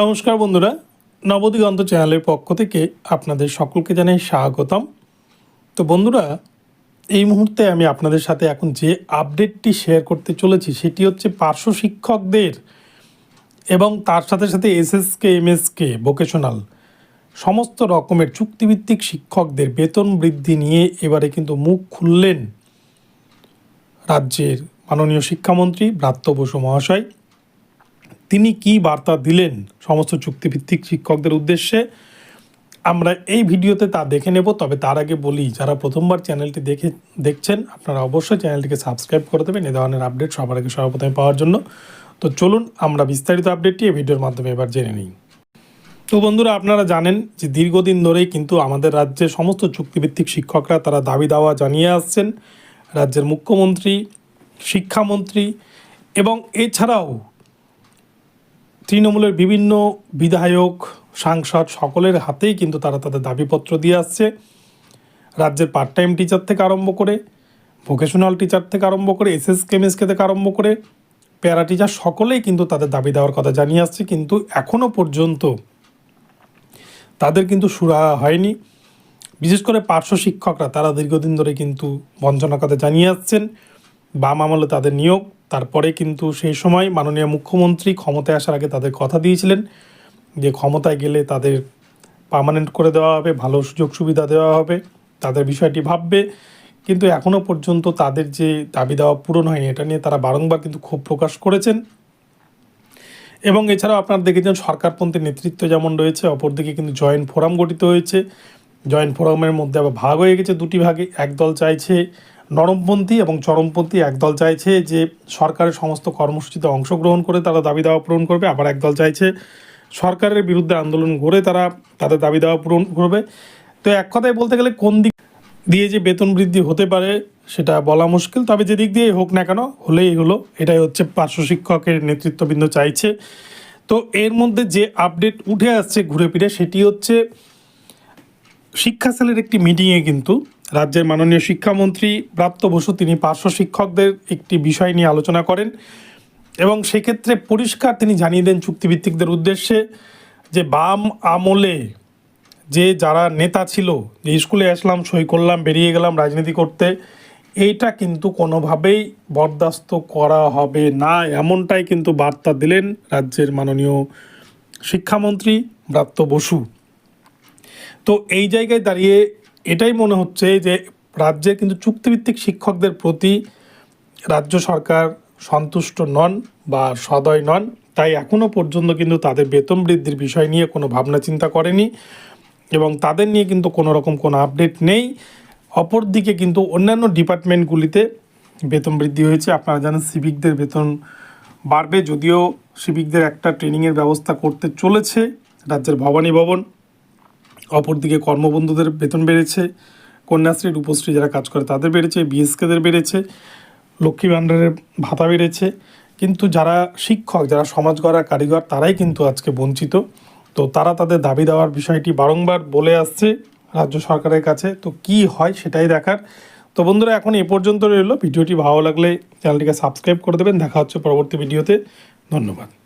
নমস্কার বন্ধুরা, নবদিগন্ত চ্যানেলের পক্ষ থেকে আপনাদের সকলকে জানাই স্বাগতম। তো বন্ধুরা, এই মুহূর্তে আমি আপনাদের সাথে এখন যে আপডেটটি শেয়ার করতে চলেছি সেটি হচ্ছে পার্শ্ব শিক্ষকদের এবং তার সাথে সাথে এসএসকে, এমএসকে ভোকেশনাল সমস্ত রকমের চুক্তিভিত্তিক শিক্ষকদের বেতন বৃদ্ধি নিয়ে এবারে কিন্তু মুখ খুললেন রাজ্যের মাননীয় শিক্ষামন্ত্রী ব্রাত্য বসু মহাশয়। তিনি কি বার্তা দিলেন সমস্ত চুক্তিভিত্তিক শিক্ষকদের উদ্দেশ্যে? আমরা এই ভিডিওতে তা দেখে নেব, তবে তার আগে বলি, যারা প্রথমবার চ্যানেলটি দেখে, দেখছেন, আপনারা অবশ্যই চ্যানেলটিকে সাবস্ক্রাইব করে দেবেন। এ ধরনের আপডেট সবার আগে সর্বপ্রথমে পাওয়ার জন্য। তো চলুন, আমরা বিস্তারিত আপডেটটি এই ভিডিওর মাধ্যমে এবার জেনে নিই। তো বন্ধুরা, আপনারা জানেন যে দীর্ঘদিন ধরেই কিন্তু আমাদের রাজ্যের সমস্ত চুক্তিভিত্তিক শিক্ষকরা তারা দাবি দাওয়া জানিয়ে আসছেন। রাজ্যের মুখ্যমন্ত্রী, শিক্ষামন্ত্রী এবং এছাড়াও তৃণমূলের বিভিন্ন বিধায়ক, সাংসদ সকলের হাতেই কিন্তু তারা তাদের দাবিপত্র দিয়ে আসছে। রাজ্যের পার্ট টাইম টিচার থেকে আরম্ভ করে ভোকেশনাল টিচার থেকে আরম্ভ করে এস এস কেমিস্টকে থেকে আরম্ভ করে প্যারা টিচার সকলেই কিন্তু তাদের দাবি দেওয়ার কথা জানিয়ে আসছে। কিন্তু এখনও পর্যন্ত তাদের কিন্তু সুরা হয়নি। বিশেষ করে পার্শ্ব শিক্ষকরা তারা দীর্ঘদিন ধরে কিন্তু বঞ্চনার কথা জানিয়ে আসছেন। বাম আমলে তাদের নিয়োগ। তারপরে কিন্তু সেই সময় মাননীয় মুখ্যমন্ত্রী ক্ষমতায় আসার আগে তাদের কথা দিয়েছিলেন যে ক্ষমতায় গেলে তাদের পার্মানেন্ট করে দেওয়া হবে, ভালো সুযোগ সুবিধা দেওয়া হবে, তাদের বিষয়টি ভাববে। কিন্তু এখনও পর্যন্ত তাদের যে দাবি দেওয়া পূরণ হয়নি, এটা নিয়ে তারা বারংবার কিন্তু ক্ষোভ প্রকাশ করেছেন। এবং এছাড়াও আপনারা দেখেছেন সরকারপন্থী নেতৃত্ব যেমন রয়েছে, অপরদিকে কিন্তু জয়েন্ট ফোরাম গঠিত হয়েছে। জয়েন্ট ফোরামের মধ্যে আবার ভাগ হয়ে গেছে দুটি ভাগে। একদল চাইছে নরমপন্থী এবং চরমপন্থী একদল চাইছে যে সরকারের সমস্ত কর্মসূচিতে অংশগ্রহণ করে তারা দাবি দাওয়া পূরণ করবে, আবার একদল চাইছে সরকারের বিরুদ্ধে আন্দোলন গড়ে তারা তাদের দাবি দাওয়া পূরণ করবে। তো এক কথায় বলতে গেলে কোন দিক দিয়ে যে বেতন বৃদ্ধি হতে পারে সেটা বলা মুশকিল, তবে যে দিক দিয়ে হোক না কেন হলেই হলো, এটাই হচ্ছে পার্শ্ব শিক্ষকের নেতৃত্ববৃন্দ চাইছে। তো এর মধ্যে যে আপডেট উঠে আসছে ঘুরে ফিরে সেটি হচ্ছে শিক্ষা সেলের একটি মিটিংয়ে কিন্তু রাজ্যের মাননীয় শিক্ষামন্ত্রী প্রাপ্ত বসু তিনি পার্শ্ব শিক্ষকদের একটি বিষয় নিয়ে আলোচনা করেন এবং সেক্ষেত্রে পরিষ্কার তিনি জানিয়ে দেন চুক্তিভিত্তিকদের উদ্দেশ্যে যে বাম আমলে যে যারা নেতা ছিল, যে স্কুলে আসলাম, সই করলাম, বেরিয়ে গেলাম, রাজনীতি করতে, এইটা কিন্তু কোনোভাবেই বরদাস্ত করা হবে না। এমনটাই কিন্তু বার্তা দিলেন রাজ্যের মাননীয় শিক্ষামন্ত্রী ব্রাত্য বসু। তো এই জায়গায় দাঁড়িয়ে এটাই মনে হচ্ছে যে রাজ্যের কিন্তু চুক্তিভিত্তিক শিক্ষকদের প্রতি রাজ্য সরকার সন্তুষ্ট নন বা সদয় নন। তাই এখনও পর্যন্ত কিন্তু তাদের বেতন বৃদ্ধির বিষয় নিয়ে কোনো ভাবনা চিন্তা করেনি এবং তাদের নিয়ে কিন্তু কোনো রকম কোনো আপডেট নেই। অপরদিকে কিন্তু অন্যান্য ডিপার্টমেন্টগুলিতে বেতন বৃদ্ধি হয়েছে। আপনারা জানেন সিভিকদের বেতন বাড়বে, যদিও সিভিকদের একটা ট্রেনিংয়ের ব্যবস্থা করতে চলেছে রাজ্যের ভবানী ভবন। অপরদিকে কর্মবন্ধুদের বেতন বেড়েছে, কন্যাশ্রী, রূপশ্রী যারা কাজ করে তাদের বেড়েছে বিএসকেদের বেড়েছে, লক্ষ্মী ভাণ্ডারের ভাতা বেড়েছে। কিন্তু যারা শিক্ষক, যারা সমাজ গড়া কারিগর, তারাই কিন্তু আজকে বঞ্চিত। তো তারা তাদের দাবি দেওয়ার বিষয়টি বারংবার বলে আসছে রাজ্য সরকারের কাছে। তো কি হয় সেটাই দেখার। তো বন্ধুরা, এখন এ পর্যন্ত রইল। ভিডিওটি ভালো লাগলে চ্যানেলটিকে সাবস্ক্রাইব করে দেবেন। দেখা হচ্ছে পরবর্তী ভিডিওতে। ধন্যবাদ।